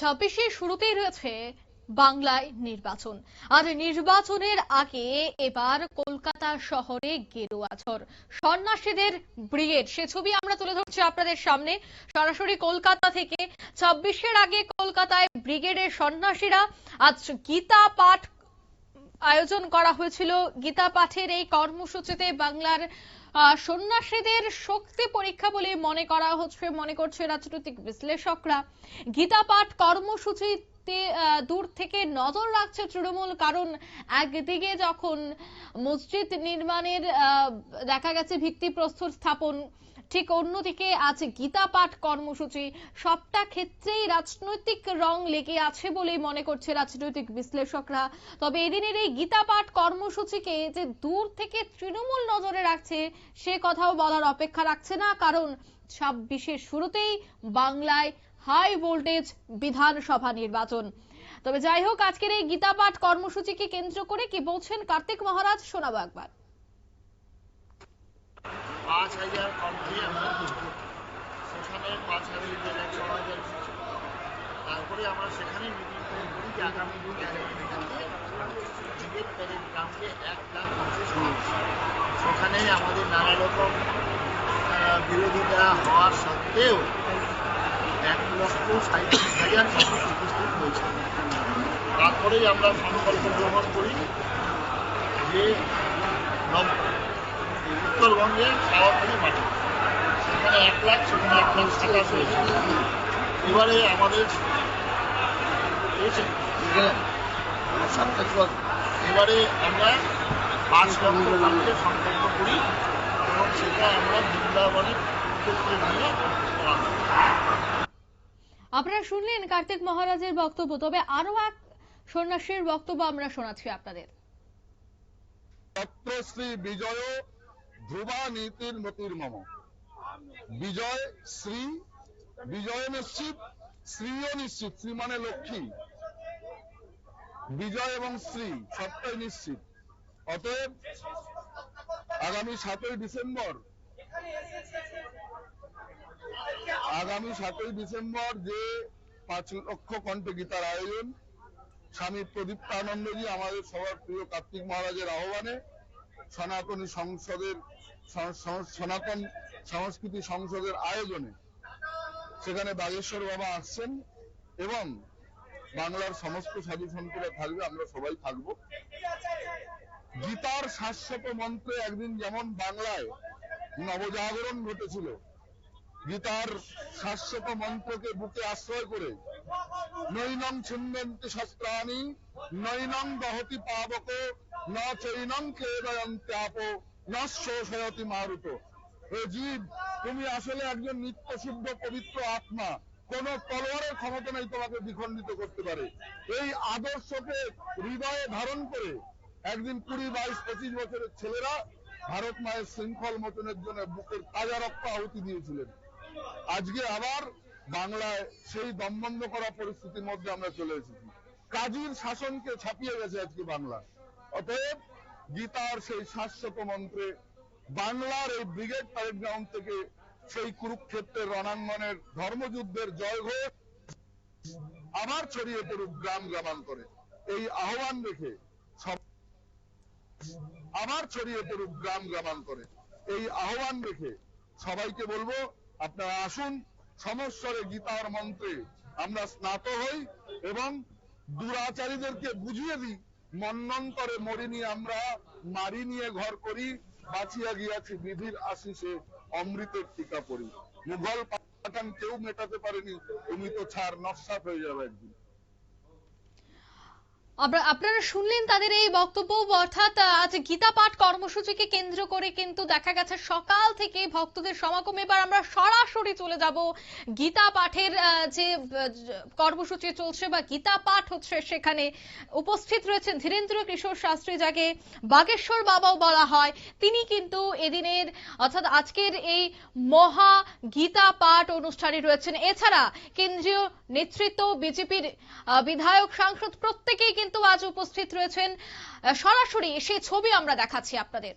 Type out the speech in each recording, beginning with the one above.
ছাব্বিশে শুরুতেই রয়েছে বাংলায় নির্বাচন। আর নির্বাচনের আগে এবার কলকাতা শহরে গেরুয়া ঝড়। সন্ন্যাসীদের ব্রিগেড, সে ছবি আমরা তুলে ধরছি আপনাদের সামনে। সরাসরি কলকাতা থেকে ছাব্বিশের আগে কলকাতায় ব্রিগেডের সন্ন্যাসীরা আজ গীতা পাঠ আয়োজন করা হয়েছিল। গীতা পাঠের এই কর্মসূচিতে বাংলার সন্ন্যাসীদের শক্তি পরীক্ষা বলে মনে করা হচ্ছে মনে করছে রাজনৈতিক বিশ্লেষকরা। গীতা পাঠ কর্মসূচিতে আহ, দূর থেকে নজর রাখছে তৃণমূল কারণ একদিকে যখন মসজিদ নির্মাণের দেখা গেছে ভিত্তিপ্রস্তর স্থাপন ঠিক অন্যদিকে আছে গীতা পাঠ কর্মসূচি সবটা ক্ষেত্রেই রাজনৈতিক রং লেগে আছে বলেই মনে করছে রাজনৈতিক বিশ্লেষকরা। তবে এদিনের এই গীতা পাঠ কর্মসূচিকে যে দূর থেকে তৃণমূল নজরে রাখছে সে কথাও বলার অপেক্ষা রাখছে না কারণ ছাব্বিশের শুরুতেই বাংলায় হাই ভোল্টেজ বিধানসভা নির্বাচন। তবে যাই হোক, আজকের এই গীতা পাঠ কর্মসূচিকে কেন্দ্র করে কি বলছেন কার্তিক মহারাজ, শোনাবো একবার। সেখানে আমাদের নানা রকম বিরোধিতা হওয়ার সত্ত্বেও তারপরেই আমরা সংকল্প গ্রহণ করি যে উত্তরবঙ্গের সারাখানি মাঠে সেখানে এক লাখ সেখানে এক লাখ সাতাশ হয়েছে এবারে আমাদের এবারে আমরা পাঁচ লক্ষ মানুষের সংকল্প করি এবং সেটা আমরা বৃন্দাবনের ক্ষেত্রে নিয়ে করা। আপনারা শুনলেন কার্তিক মহারাজের বক্তব্য, তবে আরও এক সন্ন্যাসীর বক্তব্য আমরা শোনাচ্ছি আপনাদের। তত্র শ্রী বিজয় ধ্রুবা নীতির মতির মম। বিজয় শ্রী, বিজয় নিশ্চিত, শ্রীও নিশ্চিত, শ্রী মানে লক্ষ্মী। বিজয় এবং শ্রী সবটাই নিশ্চিত। অতএব আগামী সাতই ডিসেম্বর আগামী সাতই ডিসেম্বর যে পাঁচ লক্ষ কণ্ঠ গীতার আয়োজন, স্বামী প্রদীপ্তানন্দজি আমাদের সবার প্রিয় কার্তিক মহারাজের আহ্বানে সনাতনী সংসদের সনাতন সংস্কৃতি সংসদের আয়োজনে সেখানে বাগেশ্বর বাবা আসছেন এবং বাংলার সমস্ত সাধু সন্তরা থাকবে, আমরা সবাই থাকব। গীতার শাশ্বত মন্ত্রে একদিন যেমন বাংলায় নবজাগরণ ঘটেছিল গীতার শাশ্বত মন্ত্রকে বুকে আশ্রয় করে, নৈনং ছিন্দন্তি শস্ত্রাণি, নৈনং দহতি পাবক, ন চৈনং খেদয়ন্ত্যাপ ন শোষয়তি মারুত। হে জীব, তুমি আসলে একজন নিত্য শুদ্ধ পবিত্র আত্মা। কোন তলোয়ারের ক্ষমতা নেই তোমাকে বিখণ্ডিত করতে পারে। এই আদর্শকে হৃদয়ে ধারণ করে একদিন কুড়ি, বাইশ, পঁচিশ বছরের ছেলেরা ভারত মায়ের শৃঙ্খল মোচনের জন্য বুকের তাজা রক্ত আহুতি দিয়েছিলেন। আজকে আবার বাংলায় সেই দমবন্ধ করা পরিস্থিতির মধ্যে আমরা চলে এসেছি। কাজীর শাসনকে ছাপিয়ে গেছে আজকে বাংলা। অতএব গীতার সেই শাশ্বত মন্ত্রে বাংলার এই ব্রিগেড প্যারেড গ্রাউন্ড থেকে সেই কুরুক্ষেত্রের রণাঙ্গনের ধর্মযুদ্ধের জয় ঘোষ আবার ছড়িয়ে পড়ুক গ্রাম গ্রামান্তরে। এই আহ্বান রেখে আবার ছড়িয়ে পড়ুক গ্রাম গ্রামান্তরে। এই আহ্বান রেখে সবাইকে বলব আপনারা আসুন, সমস্বরে গীতার মন্ত্রে আমরা স্নাত হই এবং দুরাচারীদেরকে বুঝিয়ে দিই মন্নন্তরে মরিনি আমরা মারি নিয়ে ঘর করি, বাঁচিয়া গিয়াছি বিধির আশিসে অমৃতের টিকা পড়ি মুঘল পাঠান কেউ মেটাতে পারেনি তুমি তো ছাড় নকশা হয়ে যাবে একদিন। আপনারা শুনলেন তাদের এই বক্তব্য, অর্থাৎ আজ গীতা পাঠ কর্মসূচিকে কেন্দ্র করে কিন্তু দেখা গেছে সকাল থেকে ভক্তদের সমাগম। এবার আমরা সরাসরি চলে যাব গীতা পাঠের যে কর্মসূচি চলছে বা গীতা পাঠ হচ্ছে সেখানে উপস্থিত রয়েছেন ধীরেন্দ্র কিশোর শাস্ত্রী, যাকে বাগেশ্বর বাবাও বলা হয়। তিনি কিন্তু এদিনের, অর্থাৎ আজকের এই মহা গীতা পাঠ অনুষ্ঠানে রয়েছেন। এছাড়া কেন্দ্রীয় নেতৃত্ব বিজেপির বিধায়ক, সাংসদ প্রত্যেকেই কিন্তু আজ উপস্থিত রয়েছেন। সরাসরি সে ছবি আমরা দেখাচ্ছি আপনাদের।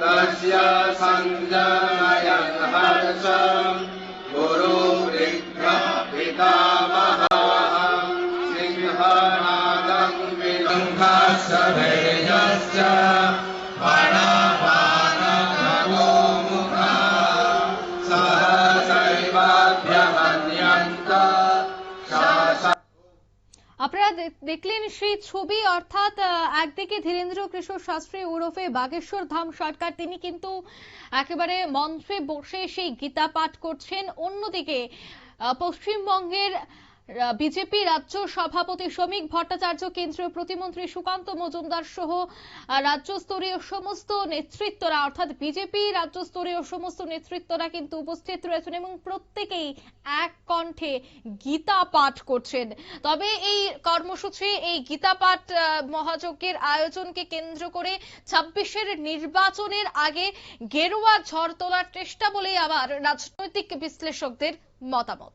तस्य ञ्जनयासा দেখলেন সেই ছবি, অর্থাৎ একদিকে ধীরেন্দ্র কিশোর শাস্ত্রী ওরফে বাগেশ্বর ধাম সরকার, তিনি কিন্তু একেবারে মঞ্চে বসে সেই গীতা পাঠ করছেন। অন্যদিকে পশ্চিমবঙ্গের বিজেপি রাজ্য সভাপতি শ্রমিক ভট্টাচার্য কেন্দ্রীয় প্রতিমন্ত্রী সুকান্ত মজুমদার সহ আহ, রাজ্যস্তরীয় সমস্ত নেতৃত্বরা অর্থাৎ বিজেপি রাজ্যস্তরীয় সমস্ত নেতৃত্বরা কিন্তু উপস্থিত রয়েছেন এবং প্রত্যেকেই এক কণ্ঠে গীতা পাঠ করছেন। তবে এই কর্মসূচি এই গীতা পাঠ মহাযজ্ঞের আয়োজনকে কেন্দ্র করে ছাব্বিশের নির্বাচনের আগে গেরুয়া ঝড় তোলার চেষ্টা বলেই আবার রাজনৈতিক বিশ্লেষকদের মতামত।